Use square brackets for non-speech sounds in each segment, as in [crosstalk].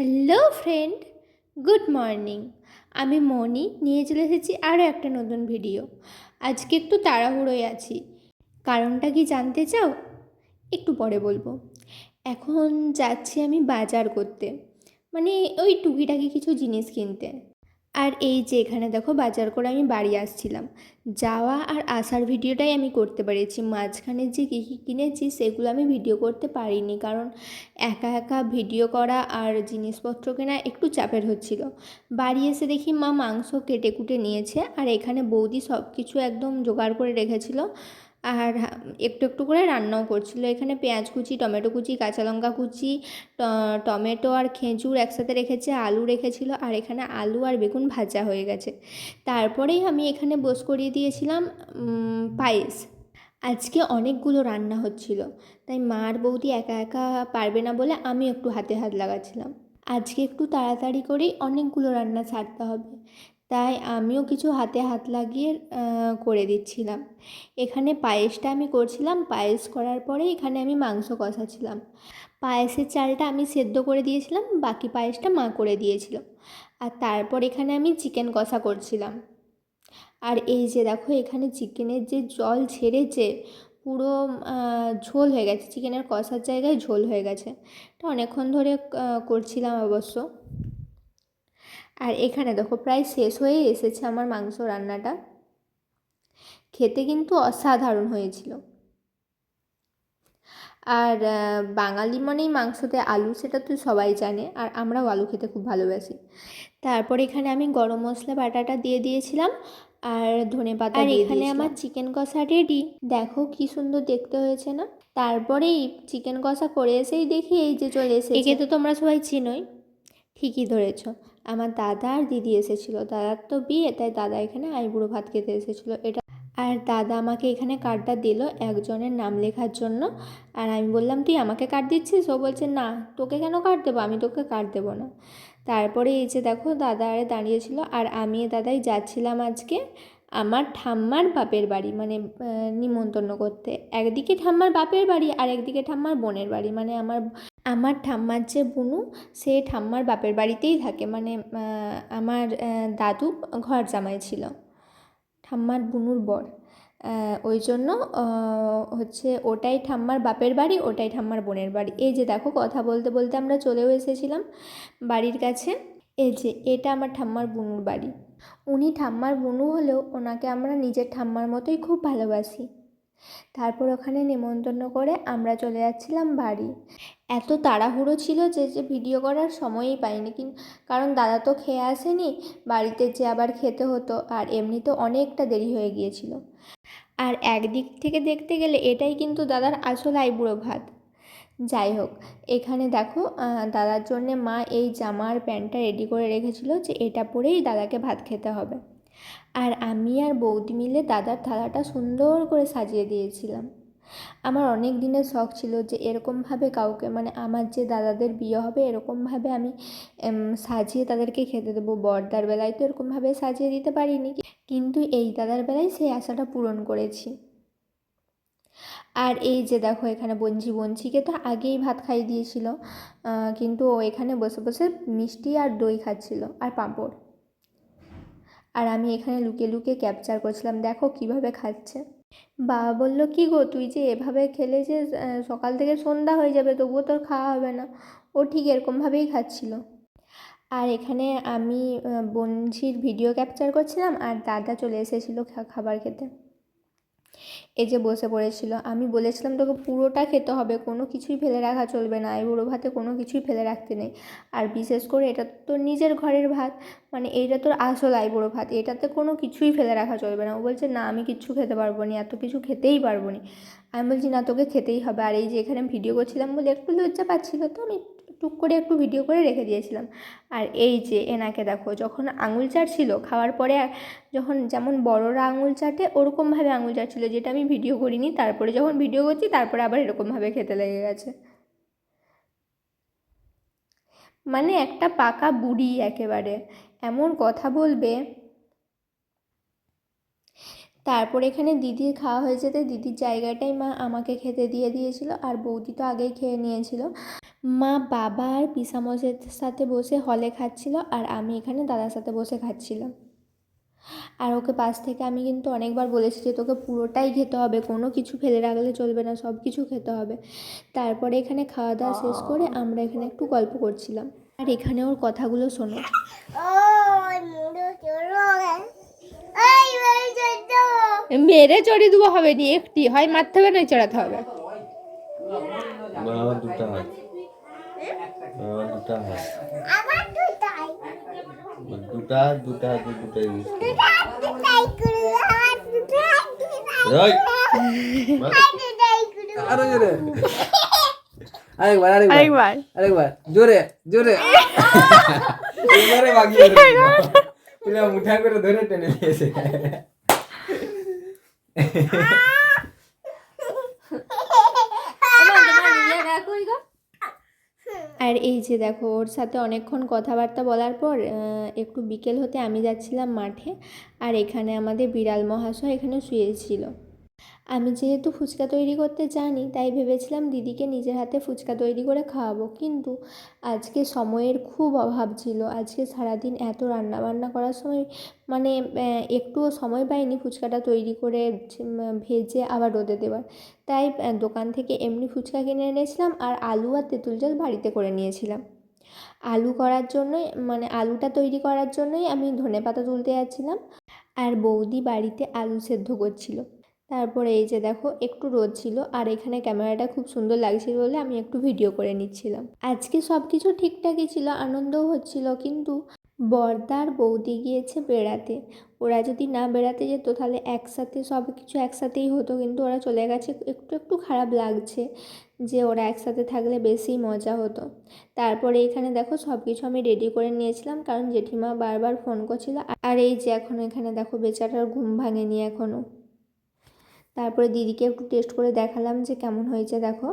Hello friend, good morning. আমি মনি, নিয়ে চলে এসেছি আরও একটা নতুন ভিডিও। আজকে একটু তাড়াহুড়োয় আছি। কারণটা কি জানতে চাও? একটু পরে বলব। এখন যাচ্ছি আমি বাজার করতে। মানে ওই টুকিটাকি কিছু জিনিস কিনতে। আর এই যে এখানে দেখো বাজার করে আমি বাড়ি আসছিলাম। যাওয়া আর আসার ভিডিওটাই আমি করতে পেরেছি। মাঝখানে যে কী কী কিনেছি সেগুলো আমি ভিডিও করতে পারিনি কারণ একা একা ভিডিও করা আর জিনিসপত্র কেনা একটু চাপের হচ্ছিল। বাড়ি এসে দেখি মা মাংস কেটে কুটে নিয়েছে আর এখানে বৌদি সব কিছু একদম জোগাড় করে রেখেছিল। আর একটু একটু করে রান্নাও করছিল। এখানে পেঁয়াজ কুচি, টমেটো কুচি, কাঁচা লঙ্কা কুচি টমেটো আর খেজুর একসাথে রেখেছে, আলু রেখেছিল, আর এখানে আলু আর বেগুন ভাজা হয়ে গেছে। তারপরেই আমি এখানে বস করিয়ে দিয়েছিলাম পায়েস। আজকে অনেকগুলো রান্না হচ্ছিল, তাই মা আর বৌদি একা একা পারবে না বলে আমি একটু হাতে হাত লাগাচ্ছিলাম। আজকে একটু তাড়াতাড়ি করেই অনেকগুলো রান্না ছাড়তে হবে। তাই আমিও কিছু হাতে হাত লাগিয়ে করে দিচ্ছিলাম। এখানে পায়েসটা আমি করছিলাম, পায়েস করার পরে এখানে আমি মাংস কষাচ্ছিলাম। পায়েসের চালটা আমি সেদ্ধ করে দিয়েছিলাম, বাকি পায়েসটা মা করে দিয়েছিল। আর তারপর এখানে আমি চিকেন কষা করছিলাম। আর এই যে দেখো, এখানে চিকেনের যে জল ছেড়েছে, পুরো ঝোল হয়ে গেছে। চিকেনের কষার জায়গায় ঝোল হয়ে গেছে। এটা অনেকক্ষণ ধরে করছিলাম অবশ্য। আর এখানে দেখো প্রায় শেষ হয়ে এসেছে আমার মাংস রান্নাটা। খেতে কিন্তু অসাধারণ হয়েছিল। আর বাঙালি মানেই মাংসতে আলু সেটা তো সবাই জানে আর আমরাও আলু খেতে খুব ভালোবাসি। তারপর এখানে আমি গরম মশলা বাটাটা দিয়ে দিয়েছিলাম আর ধনে পাতা আর এখানে আমার চিকেন কষা রেডি দেখো কি সুন্দর দেখতে হয়েছে না? তারপরেই চিকেন কষা করে এসেই দেখি এই যে চলে এসে একে তো তোমরা সবাই চিনোই। ঠিকই ধরেছ। আমার দাদা আর দিদি এসেছিল। দাদার তো বিয়ে, তাই দাদা এখানে আইবুড়ো ভাত খেতে এসেছিল। এটা আর দাদা আমাকে এখানে কার্ডটা দিল একজনের নাম লেখার জন্য। আর আমি বললাম, তুই আমাকে কার্ড দিচ্ছিস? ও বলছে, না, তোকে কেন কার্ড দেবো? আমি তোকে কার্ড দেবো না। তারপরে এই যে দেখো, দাদা আরে দাঁড়িয়েছিল। আর আমি দাদাই যাচ্ছিলাম আজকে আমার ঠাম্মার বাপের বাড়ি মানে নিমন্ত্রণ করতে। একদিকে ঠাম্মার বাপের বাড়ি আর একদিকে ঠাম্মার বোনের বাড়ি। মানে আমার আমার ঠাম্মার যে বুনু, সে ঠাম্মার বাপের বাড়িতেই থাকে। মানে আমার দাদু ঘর জামাই ছিল, ঠাম্মার বুনুর বর। ওই জন্য হচ্ছে ওটাই ঠাম্মার বাপের বাড়ি, ওটাই ঠাম্মার বোনের বাড়ি। এই যে দেখো, কথা বলতে বলতে আমরা চলেও এসেছিলাম বাড়ির কাছে। এই যে, এটা আমার ঠাম্মার বুনুর বাড়ি। উনি ঠাম্মার বুনু হলেও ওনাকে আমরা নিজের ঠাম্মার মতোই খুব ভালোবাসি। তারপর ওখানে নেমন্তন্ন করে আমরা চলে যাচ্ছিলাম বাড়ি। এত তাড়াহুড়ো ছিল যে যে ভিডিও করার সময়ই পাইনি। কিন্তু কারণ দাদা তো খেয়ে আসেনি, বাড়িতে যে আবার খেতে হতো, আর এমনিতেও অনেকটা দেরি হয়ে গিয়েছিল। আর একদিক থেকে দেখতে গেলে এটাই কিন্তু দাদার আসল আইবুড়ো ভাত। যাই হোক, এখানে দেখো দাদার জন্যে মা এই জামার প্যান্টটা রেডি করে রেখেছিল যে, এটা পরেই দাদাকে ভাত খেতে হবে। আর আমি আর বৌদি মিলে দাদার থালাটা সুন্দর করে সাজিয়ে দিয়েছিলাম। আমার অনেক দিনের শখ ছিল যে এরকমভাবে কাউকে মানে আমার যে দাদাদের বিয়ে হবে, এরকমভাবে আমি সাজিয়ে তাদেরকে খেতে দেবো। বড়দার বেলায় তো এরকমভাবে সাজিয়ে দিতে পারিনি, কিন্তু এই দাদার বেলায় সেই আশাটা পূরণ করেছি। আর এই যে দেখো, এখানে বঞ্জি বঞ্চিকে তো আগেই ভাত খাইয়ে দিয়েছিল কিন্তু ও এখানে বসে বসে মিষ্টি আর দই খাচ্ছিল, আর পাঁপড়। আর আমি এখানে লুকে লুকিয়ে ক্যাপচার করছিলাম, দেখো কীভাবে খাচ্ছে। বাবা বলল, কি গো তুই যে এভাবে খেলে যে সকাল থেকে সন্ধ্যা হয়ে যাবে, তবুও তোর খাওয়া হবে না। ও ঠিক এরকমভাবেই খাচ্ছিল। আর এখানে আমি বঞ্জির ভিডিও ক্যাপচার করছিলাম, আর দাদা চলে এসেছিল খাবার খেতে। এই যে বসে পড়েছিল, আমি বলেছিলাম, তোকে পুরোটা খেতে হবে, কোনো কিছুই ফেলে রাখা চলবে না, এই বুড়ো ভাতে কোনো কিছুই ফেলে রাখতে নেই। আর বিশেষ করে এটা তো তোর নিজের ঘরের ভাত মানে এইটা তোর আসল আইবুড়ো ভাত, এটাতে কোনো কিছুই ফেলে রাখা চলবে না। ও বলছে, না, আমি কিচ্ছু খেতে পারব না, এত কিছু খেতেই পারব না। আমি বলছি, না, তোকে খেতেই হবে। আর এই যে এখানে ভিডিও করছিলাম বলে একটু লজ্জা পাচ্ছিল তো, আমি টুক করে একটু ভিডিও করে রেখে দিয়েছিলাম। আর এই যে এনাকে দেখো, যখন আঙুল চাটছিল খাওয়ার পরে যখন যেমন বড়রা আঙুল চাটে, ওরকমভাবে আঙুল চাটছিল, যেটা আমি ভিডিও করিনি। তারপরে যখন ভিডিও করছি, তারপরে আবার এরকমভাবে খেতে লেগে গেছে। মানে একটা পাকা বুড়ি একেবারে। এমন কথা বলবে তারপর এখানে দিদির খাওয়া হয়ে যেতে দিদির জায়গাটাই মা আমাকে খেতে দিয়ে দিয়েছিল আর বৌদি তো আগেই খেয়ে নিয়েছিল মা বাবা আর পিসামশের সাথে বসে হলে খাচ্ছিল আর আমি এখানে দাদার সাথে বসে খাচ্ছিলাম আর ওকে পাশ থেকে আমি কিন্তু অনেকবার বলেছি যে তোকে পুরোটাই খেতে হবে কোনো কিছু ফেলে রাখলে চলবে না সব কিছু খেতে হবে তারপরে এখানে খাওয়া দাওয়া শেষ করে আমরা এখানে একটু গল্প করছিলাম আর এখানে ওর কথাগুলো শোনো মেরে চড়ি দেবো হবে নি একটি হয় মারতে হবে নয় চড়াতে হবে। জোরে। আরেকবার আরেকবার। আরেকবার। জোরে জোরে। বাগিয়ে [laughs] মুঠা করে ধরে টেনে নিয়েছে আর এই যে দেখো, ওর সাথে অনেকক্ষণ কথাবার্তা বলার পর একটু বিকেল হতে আমি যাচ্ছিলাম মাঠে, আর এখানে আমাদের বিড়াল মহাশয় এখানে শুয়েছিল। আমি যেহেতু ফুচকা তৈরি করতে জানি, তাই ভেবেছিলাম দিদিকে নিজের হাতে ফুচকা তৈরি করে খাওয়াবো। কিন্তু আজকে সময়ের খুব অভাব ছিল। আজকে সারাদিন এত রান্না বান্না করার সময় মানে একটুও সময় পাইনি ফুচকাটা তৈরি করে ভেজে আবার রোদে দেওয়ার তাই দোকান থেকে এমনি ফুচকা কিনে এনেছিলাম আর আলু আর তেঁতুল জল বাড়িতে করে নিয়েছিলাম। আলু করার জন্যই মানে আলুটা তৈরি করার জন্যই আমি ধনেপাতা তুলতে যাচ্ছিলাম। আর বৌদি বাড়িতে আলু সেদ্ধ করছিল। তারপরে এই যে দেখো, একটু রোদ ছিল আর এখানে ক্যামেরাটা খুব সুন্দর লাগছিল বলে আমি একটু ভিডিও করে নিচ্ছিলাম। আজকে সব কিছু ঠিকঠাকই ছিল, আনন্দও হচ্ছিল, কিন্তু বর্দার বৌদি গিয়েছে বেড়াতে। ওরা যদি না বেড়াতে যেত, তাহলে একসাথে সব কিছু একসাথেই হতো, কিন্তু ওরা চলে গেছে, একটু একটু খারাপ লাগছে যে ওরা একসাথে থাকলে বেশি মজা হতো। তারপরে এখানে দেখো সব কিছু আমি রেডি করে নিয়েছিলাম, কারণ জেঠিমা বারবার ফোন করছিল। আর এই যে এখন এখানে দেখো, বেচারার ঘুম ভাঙেনি এখনও তারপরে দিদিকে একটু টেস্ট করে দেখালাম যে কেমন হয়েছে, দেখো।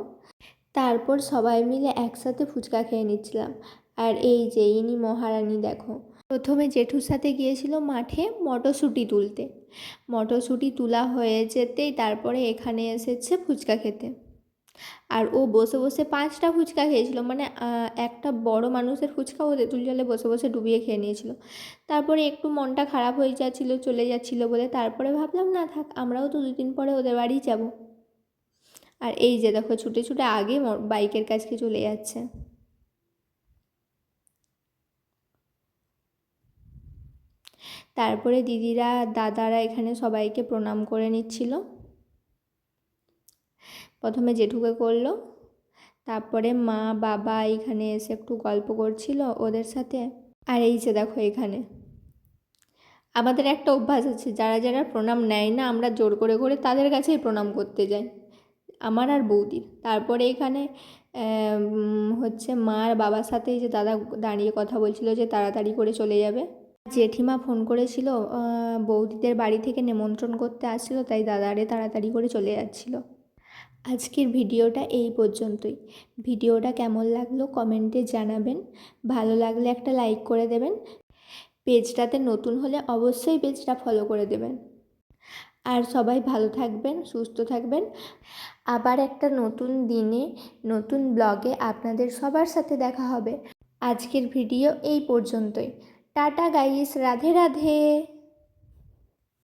তারপর সবাই মিলে একসাথে ফুচকা খেয়ে নিচ্ছিলাম। আর এই যে ইনি মহারানী, দেখো। প্রথমে জেঠুর সাথে গিয়েছিল মাঠে মটরশুঁটি তুলতে। মটরশুঁটি তোলা হয়ে যেতেই তারপরে এখানে এসেছে ফুচকা খেতে। আর ও বসে বসে পাঁচটা ফুচকা খেয়েছিল মানে একটা বড় মানুষের ফুচকা ও তেঁতুল জলে বসে বসে ডুবিয়ে খেয়ে নিয়েছিল। তারপরে একটু মনটা খারাপ হয়ে যাচ্ছিল, চলে যাচ্ছিল বলে, তারপরে ভাবলাম, না থাক, আমরাও তো দুদিন পরে ওদের বাড়ি যাব। আর এই যে দেখো, ছুটে ছুটে আগে বাইকের কাছকে চলে যাচ্ছে। তারপরে দিদিরা, দাদারা এখানে সবাইকে প্রণাম করে নিচ্ছিল। প্রথমে জেঠুকে করল, তারপরে মা, বাবা এখানে এসে একটু গল্প করছিল ওদের সাথে। আর এই যে দেখো এখানে। আমাদের একটা অভ্যাস আছে, যারা যারা প্রণাম নেয় না, আমরা জোর করে করে তাদের কাছেই প্রণাম করতে যাই, আমার আর বৌদির। তারপরে এখানে হচ্ছে মা আর বাবার সাথে যে দাদা দাঁড়িয়ে কথা বলছিল যে তাড়াতাড়ি করে চলে যাবে। জেঠিমা ফোন করেছিল বৌদিদের বাড়ি থেকে নিমন্ত্রণ করতে আসছিল, তাই দাদারে তাড়াতাড়ি করে চলে যাচ্ছিল। আজকের ভিডিওটা এই পর্যন্তই। ভিডিওটা কেমন লাগল কমেন্টে জানাবেন। ভালো লাগলে একটা লাইক করে দেবেন। পেজটাতে নতুন হলে অবশ্যই পেজটা ফলো করে দেবেন। আর সবাই ভালো থাকবেন, সুস্থ থাকবেন। আবার একটা নতুন দিনে, নতুন ব্লগে আপনাদের সবার সাথে দেখা হবে। আজকের ভিডিও এই পর্যন্তই। Tata guys, Radhe Radhe.